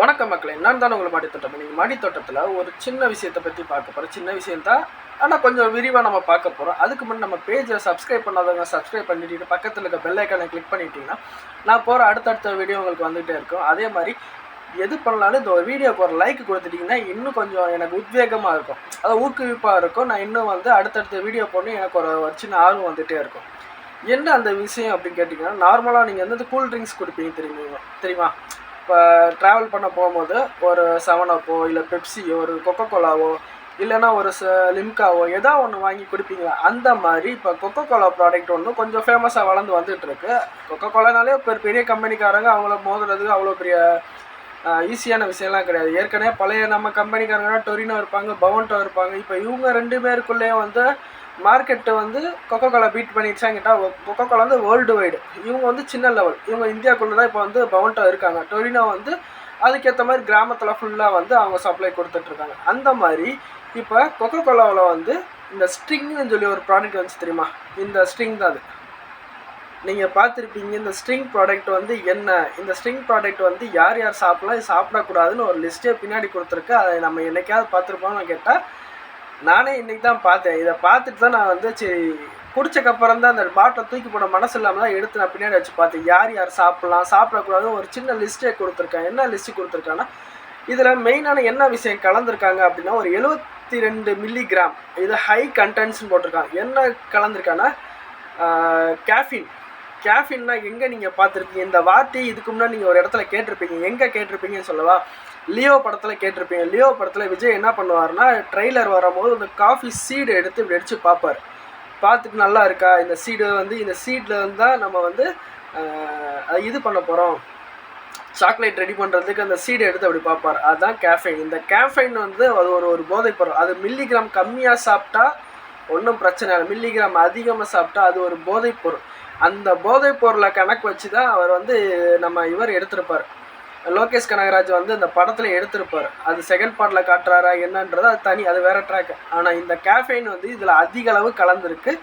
வணக்கம் மக்களே நான் தான் உங்களை மாடித்தோட்டம். நீங்கள் மாடித்தோட்டத்தில் ஒரு சின்ன விஷயத்தை பற்றி பார்க்க போகிறோம் சின்ன விஷயம் தான். ஆனால் கொஞ்சம் விரிவாக நம்ம பார்க்க போகிறோம் அதுக்கு முன்னாடி நம்ம பேஜை சப்ஸ்கிரைப் பண்ணாதவங்க சப்ஸ்கிரைப் பண்ணிட்டு பக்கத்தில் இருக்க பெல் ஐக்கானை கிளிக் பண்ணிட்டீங்கன்னா நான் போகிற அடுத்தடுத்த வீடியோ உங்களுக்கு வந்துகிட்டே இருக்கும். அதே மாதிரி எது பண்ணாலும் இந்த ஒரு வீடியோக்கு ஒரு லைக் கொடுத்துட்டிங்கன்னா இன்னும் கொஞ்சம் எனக்கு உத்வேகமாக இருக்கும். அது ஊக்குவிப்பாக இருக்கும். நான் இன்னும் வந்து அடுத்தடுத்த வீடியோ போடணும். எனக்கு ஒரு ஒரு சின்ன ஆர்வம் வந்துகிட்டே இருக்கும். என்ன அந்த விஷயம் அப்படின்னு கேட்டிங்கன்னா நார்மலாக நீங்கள் வந்து கூல் ட்ரிங்க்ஸ் குடிப்பீங்க தெரியுமா? தெரியுமா? இப்போ ட்ராவல் பண்ண போகும்போது ஒரு செவன் அப்போ இல்லை பெப்சியோ ஒரு கொக்கோ கோலாவோ இல்லைன்னா ஒரு ச லிம்காவோ ஏதோ ஒன்று வாங்கி குடிப்பீங்களா? அந்த மாதிரி இப்போ கொக்கோ கோலா ப்ராடக்ட் ஒன்று கொஞ்சம் ஃபேமஸாக வளர்ந்து வந்துட்டுருக்கு. கொக்கோ கோலானாலே இப்போ பெரிய கம்பெனிக்காரங்க அவங்கள மோதுறதுக்கு அவ்வளோ பெரிய ஈஸியான விஷயம்லாம் கிடையாது. ஏற்கனவே பழைய நம்ம கம்பெனிக்காரங்கன்னா டொரினோ இருப்பாங்க பவன்டோ இருப்பாங்க. இப்போ இவங்க ரெண்டு பேருக்குள்ளேயும் வந்து மார்க்கெட்டு வந்து கொக்கோ கோலா பீட் பண்ணிடுச்சான்னு கேட்டால் கொக்கோ கோலா வந்து வேர்ல்டு வைடு இவங்க வந்து சின்ன லெவல் இவங்க இந்தியாக்குள்ளே தான் இப்போ வந்து பவன்டோ இருக்காங்க. டொரினோ வந்து அதுக்கேற்ற மாதிரி கிராமத்தில் ஃபுல்லாக வந்து அவங்க சப்ளை கொடுத்துட்ருக்காங்க அந்த மாதிரி இப்போ கொக்கோ கோலாவில் வந்து இந்த ஸ்ட்ரிங்னு சொல்லி ஒரு ப்ராடக்ட் வந்துச்சு தெரியுமா? இந்த ஸ்ட்ரிங் தான் அது. நீங்கள் பார்த்துருப்பீங்க இந்த ஸ்ட்ரிங் ப்ராடக்ட் வந்து என்ன? இந்த ஸ்ட்ரிங் ப்ராடக்ட் வந்து யார் யார் சாப்பிடலாம் சாப்பிடக்கூடாதுன்னு ஒரு லிஸ்ட்டே பின்னாடி கொடுத்துருக்கு. அதை நம்ம என்னைக்காவது பார்த்துருப்போம்னு கேட்டால் நானே இன்றைக்கி தான் பார்த்தேன். இதை பார்த்துட்டு தான் நான் வந்து சரி குடிச்சக்கப்புறம் தான் அந்த பாட்டில் தூக்கி போட மனசு இல்லாமல் தான் எடுத்து நான் பின்னாடி வச்சு பார்த்தேன். யார் யார் சாப்பிட்லாம் சாப்பிடக்கூடாதுன்னு ஒரு சின்ன லிஸ்ட்டே கொடுத்துருக்கேன். என்ன லிஸ்ட்டு கொடுத்துருக்காங்கன்னா இதில் மெயினான என்ன விஷயம் கலந்துருக்காங்க அப்படின்னா ஒரு எழுபத்தி ரெண்டு மில்லிகிராம் இது ஹை கண்டென்ட்ஸ்னு போட்டிருக்காங்க. என்ன கலந்துருக்காங்கன்னா கேஃபின் கேஃபின்னா எங்கே நீங்கள் பார்த்துருப்பீங்க? இந்த வார்த்தையை இதுக்கு முன்னாடி நீங்கள் ஒரு இடத்துல கேட்டிருப்பீங்க. எங்கே கேட்டிருப்பீங்கன்னு சொல்லவா? லியோ படத்தில் கேட்டிருப்பீங்க. லியோ படத்தில் விஜய் என்ன பண்ணுவார்னா ட்ரெய்லர் வரும்போது அந்த காஃபி சீடு எடுத்து இப்படி அடித்து பார்ப்பார். பார்த்துட்டு நல்லா இருக்கா? இந்த சீடு வந்து இந்த சீடில் இருந்தால் நம்ம வந்து இது பண்ண போகிறோம் சாக்லேட் ரெடி பண்ணுறதுக்கு அந்த சீடை எடுத்து அப்படி பார்ப்பார். அதுதான் கேஃபைன் இந்த கேஃபைன் வந்து அது ஒரு ஒரு போதை பொருள். அது மில்லிகிராம் கம்மியாக சாப்பிட்டா ஒன்றும் பிரச்சனை இல்லை. மில்லிகிராம் அதிகமாக சாப்பிட்டா அது ஒரு போதைப் பொருள். அந்த போதைப் பொருளை கணக்கு வச்சு தான் அவர் வந்து நம்ம இவர் எடுத்திருப்பார். லோகேஷ் கனகராஜ் வந்து இந்த படத்தில் எடுத்திருப்பார். அது செகண்ட் பார்ட்டில் காட்டுறாரா என்னன்றது அது தனி அது வேற ட்ராக் ஆனால் இந்த கேஃபைன் வந்து இதில் அதிக அளவு கலந்துருக்கு.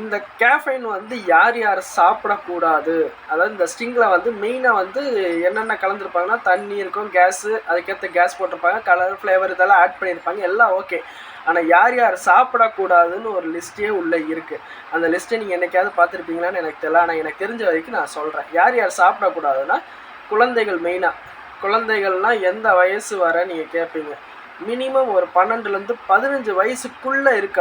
இந்த கேஃபைன் வந்து யார் யார் சாப்பிடக்கூடாது. அதாவது இந்த ஸ்டிங்கில் வந்து மெயினாக வந்து என்னென்ன கலந்துருப்பாங்கன்னா தண்ணி இருக்கும் கேஸு அதுக்கேற்ற கேஸ் போட்டிருப்பாங்க கலர் ஃப்ளேவர் இதெல்லாம் ஆட் பண்ணியிருப்பாங்க எல்லாம் ஓகே ஆனால் யார் யார் சாப்பிடக்கூடாதுன்னு ஒரு லிஸ்ட்டே உள்ளே இருக்குது அந்த லிஸ்ட்டை நீங்கள் என்னைக்காவது பார்த்துருப்பீங்களான்னு எனக்கு தெரியல. ஆனால் எனக்கு தெரிஞ்ச வரைக்கும் நான் சொல்கிறேன் யார் யார் சாப்பிடக்கூடாதுன்னா குழந்தைகள் மெயினாக குழந்தைகள்னால் எந்த வயசு வர நீங்கள் கேட்பீங்க மினிமம் ஒரு பன்னெண்டுலேருந்து பதினஞ்சு வயசுக்குள்ளே இருக்க.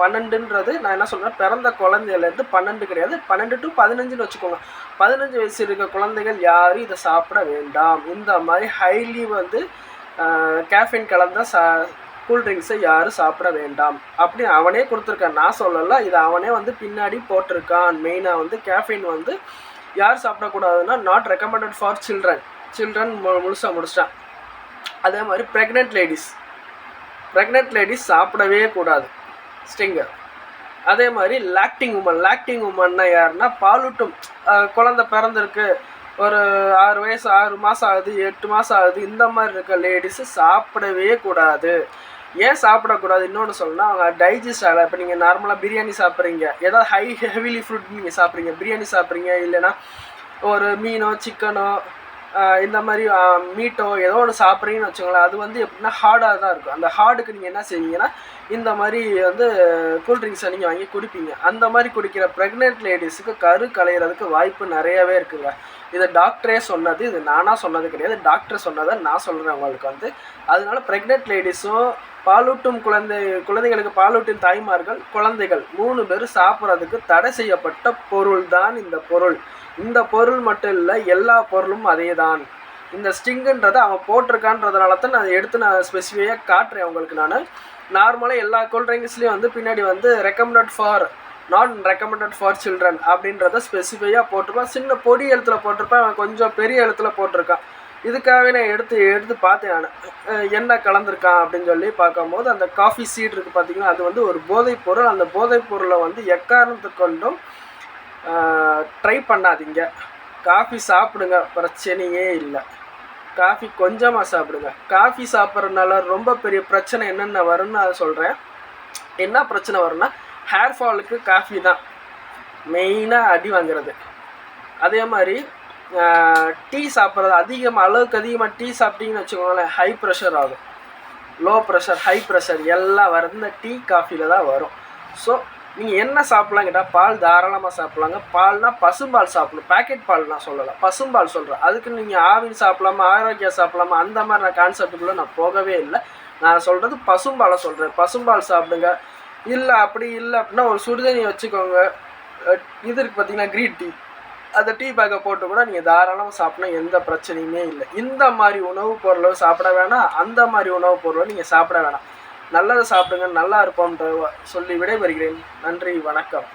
பன்னெண்டுன்றது நான் என்ன சொல்கிறேன் பிறந்த குழந்தையிலேருந்து பன்னெண்டு கிடையாது. பன்னெண்டு டு பதினஞ்சுன்னு வச்சுக்கோங்க. பதினஞ்சு வயசு இருக்க குழந்தைகள் யாரும் இதை சாப்பிட வேண்டாம். இந்த மாதிரி ஹைலி வந்து கேஃபின் கலந்த சா கூல்ட்ரிங்க்ஸை யாரும் சாப்பிட வேண்டாம். அப்படி அவனே கொடுத்துருக்கான். நான் சொல்லலை இதை அவனே வந்து பின்னாடி போட்டிருக்கான். மெயினாக வந்து கேஃபின் வந்து யார் சாப்பிடக்கூடாதுன்னா not recommended for children children மு முழுசாக முடிச்சிட்டான். அதே மாதிரி ப்ரெக்னென்ட் லேடிஸ் ப்ரெக்னென்ட் லேடிஸ் சாப்பிடவே கூடாது. ஸ்டிங்கர் அதே மாதிரி லாக்டிங் உமன் லாக்டிங் உமன்னா யாருன்னா பாலூட்டும் குழந்த பிறந்திருக்கு. ஒரு ஆறு வயசு ஆறு மாதம் ஆகுது எட்டு மாதம் ஆகுது. இந்த மாதிரி இருக்க லேடிஸு சாப்பிடவே கூடாது. ஏன் சாப்பிடக்கூடாது? இன்னொன்று சொல்லணும்னா அவங்க டைஜஸ்ட் ஆகலை. இப்போ நீங்கள் நார்மலாக பிரியாணி சாப்பிட்றீங்க. ஏதாவது ஹை ஹெவிலி ஃப்ரூட் நீங்கள் சாப்பிட்றீங்க. பிரியாணி சாப்பிட்றீங்க இல்லைன்னா ஒரு மீனோ சிக்கனோ இந்த மாதிரி மீட்டோ ஏதோ ஒன்று சாப்பிட்றீங்கன்னு வச்சுக்கோங்களேன். அது வந்து எப்படின்னா ஹார்டாக தான் இருக்கும். அந்த ஹார்டுக்கு நீங்கள் என்ன செய்வீங்கன்னா இந்த மாதிரி வந்து கூல்ட்ரிங்க்ஸை நீங்கள் வாங்கி குடிப்பீங்க. அந்த மாதிரி குடிக்கிற ப்ரெக்னென்ட் லேடிஸுக்கு கரு கலையிறதுக்கு வாய்ப்பு நிறையவே இருக்குங்க. இதை டாக்டரே சொன்னது இது நானாக சொன்னது கிடையாது. டாக்டர் சொன்னதை நான் சொல்கிறேன் உங்களுக்கு வந்து. அதனால ப்ரெக்னென்ட் லேடிஸும் பாலூட்டும் குழந்தை குழந்தைகளுக்கு பாலூட்டும் தாய்மார்கள் குழந்தைகள் மூணு பேர் சாப்பிட்றதுக்கு தடை செய்யப்பட்ட பொருள் தான் இந்த பொருள். இந்த பொருள் மட்டும் இல்லை எல்லா பொருளும் அதே தான் இந்த ஸ்டிங்குன்றதை அவன் போட்டிருக்கான்றதுனால தான் நான் எடுத்து நான் ஸ்பெசிஃபிக்காக காட்டுறேன் உங்களுக்கு நான். நார்மலாக எல்லா கோல்ட்ரிங்க்ஸ்லேயும் வந்து பின்னாடி வந்து recommended for not recommended for children அப்படின்றத ஸ்பெசிஃபையாக போட்டிருப்பான். சின்ன பொடி எழுத்துல போட்டிருப்பேன். அவன் கொஞ்சம் பெரிய எழுத்துல போட்டிருக்கான். இதுக்காகவே நான் எடுத்து எடுத்து பார்த்தேன் நான். என்ன கலந்துருக்கான் அப்படின்னு சொல்லி பார்க்கும்போது அந்த காஃபி சீட் இருக்குது பார்த்தீங்கன்னா அது வந்து ஒரு போதைப் பொருள். அந்த போதைப் பொருளை வந்து எக்காரணத்தை கொண்டும் ட்ரை பண்ணாதீங்க. காஃபி சாப்பிடுங்க. பிரச்சனையே இல்லை. காஃபி கொஞ்சமாக சாப்பிடுங்க. காஃபி சாப்பிட்றதுனால ரொம்ப பெரிய பிரச்சனை என்னென்ன வரும்னு அதை சொல்கிறேன் என்ன பிரச்சனை வரும்னா ஹேர் ஃபாலுக்கு காஃபி தான் மெயினாக அடி வாங்குறது. அதே மாதிரி டீ சாப்பிட்றது அதிகமாக அளவுக்கு அதிகமாக டீ சாப்பிட்டீங்கன்னு வச்சுக்கோங்களேன் ஹை ப்ரெஷர் ஆகும். லோ ப்ரெஷர் ஹை ப்ரெஷர் எல்லாம் வர்றது இந்த டீ காஃபியில் தான் வரும். ஸோ நீங்கள் என்ன சாப்பிட்லாம் கேட்டால் பால் தாராளமாக சாப்பிட்லாங்க. பால்னால் பசும்பால் சாப்பிடணும். பேக்கெட் பால் நான் சொல்லலை. பசும்பால் சொல்கிறேன் அதுக்கு நீங்கள் ஆவின் சாப்பிடலாமா ஆரோக்கியம் சாப்பிடலாமா அந்த மாதிரி நான் கான்செப்டுக்குள்ளே நான் போகவே இல்லை. நான் சொல்கிறது பசும்பாலை சொல்கிறேன் பசும்பால் சாப்பிடுங்க. இல்லை அப்படி இல்லை அப்படின்னா ஒரு சுடுதண்ணி வச்சுக்கோங்க. இது இருக்குது பார்த்தீங்கன்னா க்ரீன் டீ அந்த டீ பேக்கை போட்டு கூட நீங்கள் தாராளமாக சாப்பிட்ணும். எந்த பிரச்சனையுமே இல்லை. இந்த மாதிரி உணவுப் பொருளை சாப்பிட வேணாம். அந்த மாதிரி உணவுப் பொருளை நீங்கள் சாப்பிட வேணாம். நல்லதை சாப்பிடுங்க நல்லா இருப்போம்ன்ற சொல்லி விடைபெறுகிறேன். நன்றி வணக்கம்.